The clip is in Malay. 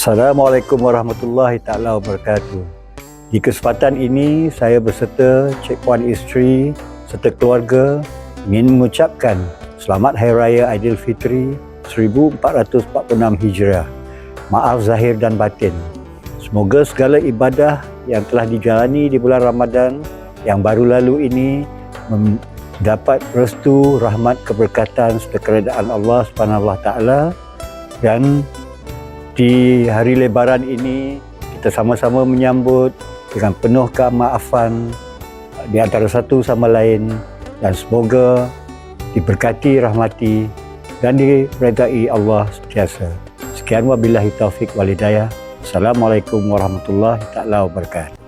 Assalamualaikum warahmatullahi taala wabarakatuh. Di kesempatan ini saya berserta Cik Puan Isteri serta keluarga ingin mengucapkan Selamat Hari Raya Aidilfitri 1446 Hijrah. Maaf zahir dan batin. Semoga segala ibadah yang telah dijalani di bulan Ramadan yang baru lalu ini mendapat restu, rahmat, keberkatan serta keredaan Allah Subhanahu Wa Taala dan di hari lebaran ini kita sama-sama menyambut dengan penuh kemaafan di antara satu sama lain dan semoga diberkati, rahmati dan diredai Allah sentiasa. Sekian wabillahi taufik walidayah. Assalamualaikum warahmatullahi taala wabarakatuh.